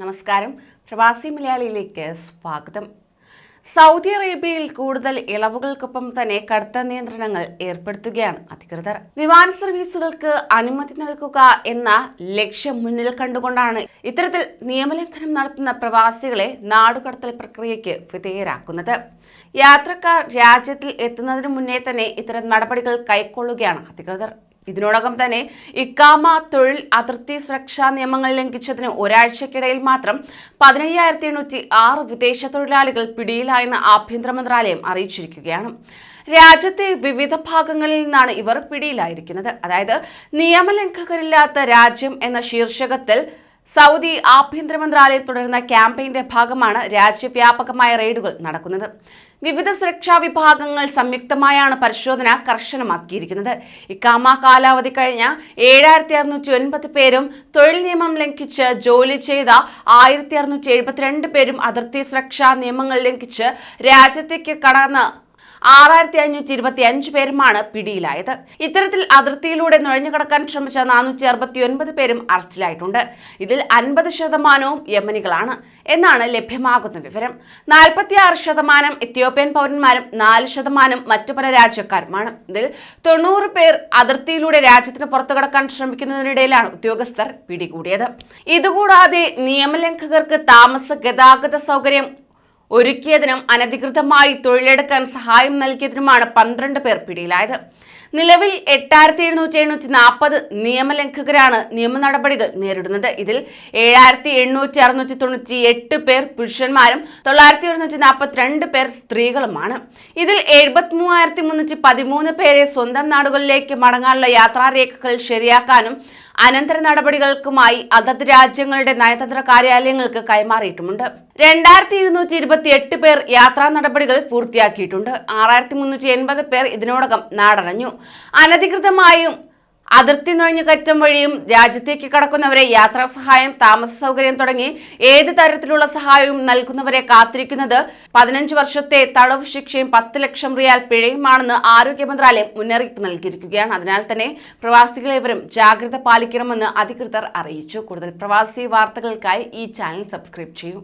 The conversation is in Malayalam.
നമസ്കാരം. പ്രവാസി മലയാളിയിലേക്ക് സ്വാഗതം. സൗദി അറേബ്യയിൽ കൂടുതൽ ഇളവുകൾക്കൊപ്പം തന്നെ കടുത്ത നിയന്ത്രണങ്ങൾ ഏർപ്പെടുത്തുകയാണ് അധികൃതർ. വിമാന സർവീസുകൾക്ക് അനുമതി നൽകുക എന്ന ലക്ഷ്യം മുന്നിൽ കണ്ടുകൊണ്ടാണ് ഇത്തരത്തിൽ നിയമലംഘനം നടത്തുന്ന പ്രവാസികളെ നാടുകടത്തൽ പ്രക്രിയയ്ക്ക് വിധേയരാക്കുന്നത്. യാത്രക്കാർ രാജ്യത്തിൽ എത്തുന്നതിന് മുന്നേ തന്നെ ഇത്തരം നടപടികൾ കൈക്കൊള്ളുകയാണ് അധികൃതർ. ഇതിനോടകം തന്നെ ഇക്കാമ തൊഴിൽ അതിർത്തി സുരക്ഷാ നിയമങ്ങൾ ലംഘിച്ചതിന് ഒരാഴ്ചക്കിടയിൽ മാത്രം പതിനയ്യായിരത്തി എണ്ണൂറ്റി ആറ് വിദേശ തൊഴിലാളികൾ പിടിയിലായെന്ന് ആഭ്യന്തര മന്ത്രാലയം അറിയിച്ചിരിക്കുകയാണ്. രാജ്യത്തെ വിവിധ ഭാഗങ്ങളിൽ നിന്നാണ് ഇവർ പിടിയിലായിരിക്കുന്നത്. അതായത് നിയമലംഘകരില്ലാത്ത രാജ്യം എന്ന ശീർഷകത്തിൽ സൗദി ആഭ്യന്തര മന്ത്രാലയം തുടരുന്ന ക്യാമ്പയിന്റെ ഭാഗമാണ് രാജ്യവ്യാപകമായ റെയ്ഡുകൾ നടക്കുന്നത്. വിവിധ സുരക്ഷാ വിഭാഗങ്ങൾ സംയുക്തമായാണ് പരിശോധന കർശനമാക്കിയിരിക്കുന്നത്. ഇക്കാമ കാലാവധി കഴിഞ്ഞ ഏഴായിരത്തി അറുന്നൂറ്റി ഒൻപത് പേരും തൊഴിൽ നിയമം ലംഘിച്ച് ജോലി ചെയ്ത ആയിരത്തി അറുന്നൂറ്റി എഴുപത്തിരണ്ട് പേരും അതിർത്തി സുരക്ഷാ നിയമങ്ങൾ ലംഘിച്ച് രാജ്യത്തേക്ക് കടന്ന് ആറായിരത്തി അഞ്ഞൂറ്റി ഇരുപത്തി അഞ്ച് പേരുമാണ് പിടിയിലായത്. ഇത്തരത്തിൽ അതിർത്തിയിലൂടെ നുഴഞ്ഞു കടക്കാൻ ശ്രമിച്ച നാനൂറ്റി അറുപത്തി ഒൻപത് പേരും അറസ്റ്റിലായിട്ടുണ്ട്. ഇതിൽ അൻപത് ശതമാനവും യമനികളാണ് എന്നാണ് ലഭ്യമാകുന്ന വിവരം. നാൽപ്പത്തിയാറ് ശതമാനം എത്യോപ്യൻ പൗരന്മാരും നാല് ശതമാനം മറ്റു പല രാജ്യക്കാരുമാണ്. ഇതിൽ തൊണ്ണൂറ് പേർ അതിർത്തിയിലൂടെ രാജ്യത്തിന് പുറത്തു കടക്കാൻ ശ്രമിക്കുന്നതിനിടയിലാണ് ഉദ്യോഗസ്ഥർ പിടികൂടിയത്. ഇതുകൂടാതെ നിയമലംഘകർക്ക് താമസ ഗതാഗത സൗകര്യം ഒരുക്കിയതിനും അനധികൃതമായി തൊഴിലെടുക്കാൻ സഹായം നൽകിയതിനുമാണ് പന്ത്രണ്ട് പേർ പിടിയിലായത്. നിലവിൽ എട്ടായിരത്തി എഴുന്നൂറ്റി എണ്ണൂറ്റി നാൽപ്പത് നിയമലംഘകരാണ് നിയമ നടപടികൾ നേരിടുന്നത്. ഇതിൽ ഏഴായിരത്തി എണ്ണൂറ്റി അറുന്നൂറ്റി തൊണ്ണൂറ്റി എട്ട് പേർ പുരുഷന്മാരും തൊള്ളായിരത്തി എഴുന്നൂറ്റി നാൽപ്പത്തിരണ്ട് പേർ സ്ത്രീകളുമാണ്. ഇതിൽ എഴുപത്തി മൂവായിരത്തി മുന്നൂറ്റി പതിമൂന്ന് പേരെ സ്വന്തം നാടുകളിലേക്ക് മടങ്ങാനുള്ള യാത്രാരേഖകൾ ശരിയാക്കാനും അനന്തര നടപടികൾക്കുമായി അതത് രാജ്യങ്ങളുടെ നയതന്ത്ര കാര്യാലയങ്ങൾക്ക് കൈമാറിയിട്ടുമുണ്ട്. രണ്ടായിരത്തി ഇരുന്നൂറ്റി ഇരുപത്തി എട്ട് പേർ യാത്രാ നടപടികൾ പൂർത്തിയാക്കിയിട്ടുണ്ട്. ആറായിരത്തി മുന്നൂറ്റി എൺപത് പേർ ഇതിനോടകം നാടണഞ്ഞു അനധികൃതമായും അതിർത്തി നുഴഞ്ഞു കയറ്റം വഴിയും രാജ്യത്തേക്ക് കടക്കുന്നവരെ യാത്രാ സഹായം താമസ സൗകര്യം തുടങ്ങി ഏത് തരത്തിലുള്ള സഹായവും നൽകുന്നവരെ കാത്തിരിക്കുന്നത് പതിനഞ്ച് വർഷത്തെ തടവ് ശിക്ഷയും പത്ത് ലക്ഷം റിയാൽ പിഴയുമാണെന്ന് ആരോഗ്യ മന്ത്രാലയം മുന്നറിയിപ്പ് നൽകിയിരിക്കുകയാണ്. അതിനാൽ തന്നെ പ്രവാസികളേവരും ജാഗ്രത പാലിക്കണമെന്ന് അധികൃതർ അറിയിച്ചു. കൂടുതൽ പ്രവാസി വാർത്തകൾക്കായി ഈ ചാനൽ സബ്സ്ക്രൈബ് ചെയ്യൂ.